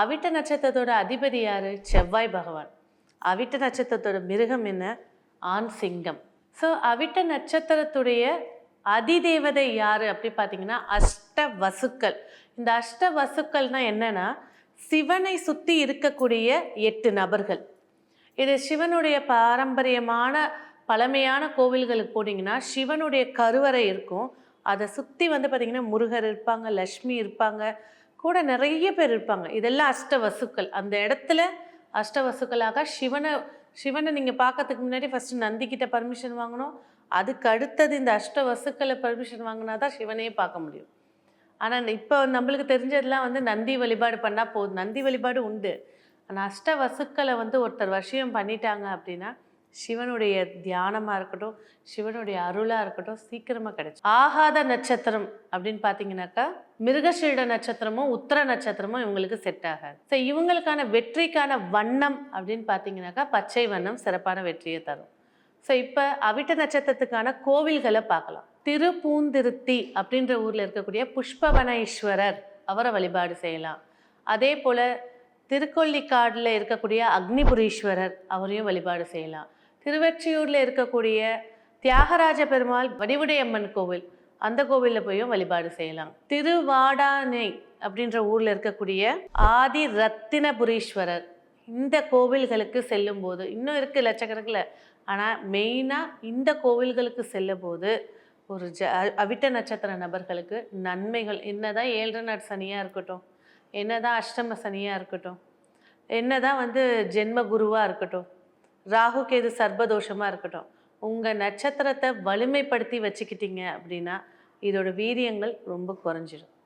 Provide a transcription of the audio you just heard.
அவிட்ட நட்சத்திரத்தோட அதிபதி யார்? செவ்வாய் பகவான். அவிட்ட நட்சத்திரத்தோட மிருகம் என்ன? ஆண் சிங்கம். ஸோ அவிட்ட நட்சத்திரத்துடைய அதிதேவதை யார்? அப்படி பார்த்தீங்கன்னா அஷ்ட வசுக்கள் இந்த அஷ்ட வசுக்கள்னால் என்னென்னா சிவனை சுற்றி இருக்கக்கூடிய எட்டு நபர்கள். இது சிவனுடைய பாரம்பரியமான பழமையான கோவில்களுக்கு போனீங்கன்னா சிவனுடைய கருவறை இருக்கும். அதை சுற்றி வந்து பார்த்திங்கன்னா முருகர் இருப்பாங்க லக்ஷ்மி இருப்பாங்க கூட நிறைய பேர் இருப்பாங்க. இதெல்லாம் அஷ்ட வசுக்கள் அந்த இடத்துல அஷ்டவசுக்களாக சிவனை சிவனை நீங்கள் பார்க்கறதுக்கு முன்னாடி ஃபஸ்ட்டு நந்திக்கிட்ட பர்மிஷன் வாங்கணும். அதுக்கு அடுத்தது இந்த அஷ்ட வசுக்களை பர்மிஷன் வாங்கினா தான் சிவனையே பார்க்க முடியும். ஆனால் இப்போ நம்மளுக்கு தெரிஞ்சதெல்லாம் வந்து நந்தி வழிபாடு பண்ணால் போதும். நந்தி வழிபாடு உண்டு. ஆனால் அஷ்ட வசுக்களை வந்து ஒருத்தர் வசியம் பண்ணிட்டாங்க அப்படின்னா சிவனுடைய தியானமாக இருக்கட்டும் சிவனுடைய அருளாக இருக்கட்டும் சீக்கிரமாக கிடைச்சி ஆகாத நட்சத்திரம் அப்படின்னு பார்த்தீங்கன்னாக்கா மிருகசீட நட்சத்திரமும் உத்தர நட்சத்திரமும் இவங்களுக்கு செட் ஆகாது. ஸோ இவங்களுக்கான வெற்றிக்கான வண்ணம் அப்படின்னு பார்த்தீங்கன்னாக்கா பச்சை வண்ணம் சிறப்பான வெற்றியை தரும். ஸோ இப்போ அவிட்ட நட்சத்திரத்துக்கான கோவில்களை பார்க்கலாம். திருப்பூந்திருத்தி அப்படின்ற ஊரில் இருக்கக்கூடிய புஷ்பவனேஸ்வரர் அவரை வழிபாடு செய்யலாம். அதே போல் திருக்கொல்லிக்காடில் இருக்கக்கூடிய அக்னிபுரீஸ்வரர் அவரையும் வழிபாடு செய்யலாம். திருவெற்றியூரில் இருக்கக்கூடிய தியாகராஜ பெருமாள் வடிவுடையம்மன் கோவில் அந்த கோவிலில் போயும் வழிபாடு செய்யலாம். திருவாடானை அப்படின்ற ஊரில் இருக்கக்கூடிய ஆதி ரத்தினபுரீஸ்வரர் இந்த கோவில்களுக்கு செல்லும் போது இன்னும் இருக்குது லட்சக்கணக்கில் ஆனால் மெயினாக இந்த கோவில்களுக்கு செல்லும் போது ஒரு ஜ அவிட்ட நட்சத்திர நபர்களுக்கு நன்மைகள் என்ன தான் ஏழரை நாட் சனியாக இருக்கட்டும் என்ன தான் அஷ்டம சனியாக இருக்கட்டும் என்னதான் வந்து ஜென்ம குருவாக இருக்கட்டும் ராகு கேது சர்பதோஷமாக இருக்கட்டும் உங்கள் நட்சத்திரத்தை வலிமைப்படுத்தி வச்சுக்கிட்டீங்க அப்படின்னா இதோட வீரியங்கள் ரொம்ப குறைஞ்சிடும்